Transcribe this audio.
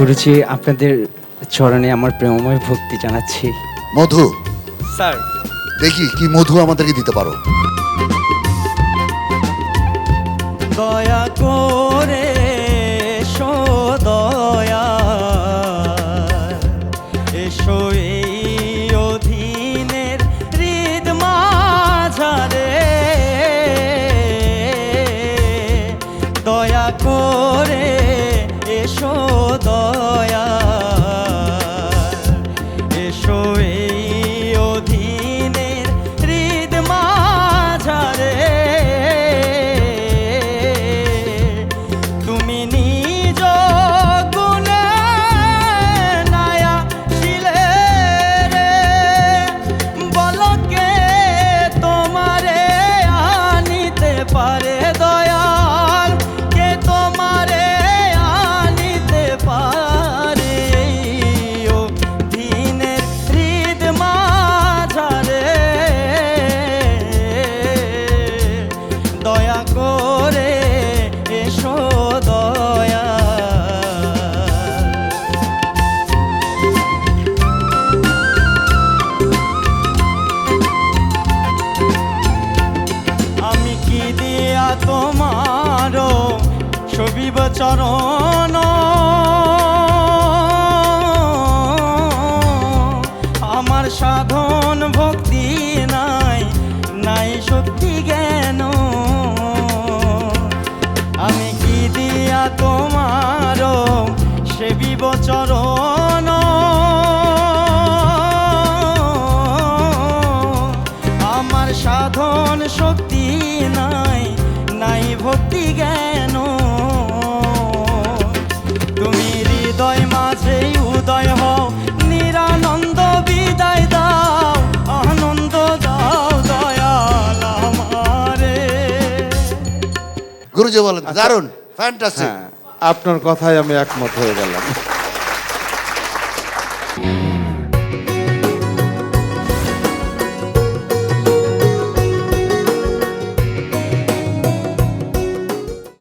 গুরুজি আপনাদের চরণে আমার প্রেমময় ভক্তি জানাচ্ছি। মধু স্যার। দেখি কি মধু আমাদেরকে দিতে পারো। দয়া করে এসো দয়া। এসো এই অধীনের হৃদ মাঝারে। দয়া করে এসো দয়া এসো এই অধীনের হৃদ মাঝারে। তুমি নিজ গুণে নায়া ছিলে রে। বলকে তোমারে আনিতে পারে দয়াল তোমার ছবিব চরণ। আমার সাধন ভক্তি নাই নাই শক্তি জ্ঞান। আমি কি দিয়া তোমার সেবিব চরণ? আমার সাধন শক্তি নাই। উদয় হও নিরানন্দ বিদায় দাও আনন্দ দাও দয়াল আমারে। গুরুজি বলেন দারুণ ফ্যান্টাসিক হ্যাঁ আপনার কথায় আমি একমত হয়ে গেলাম।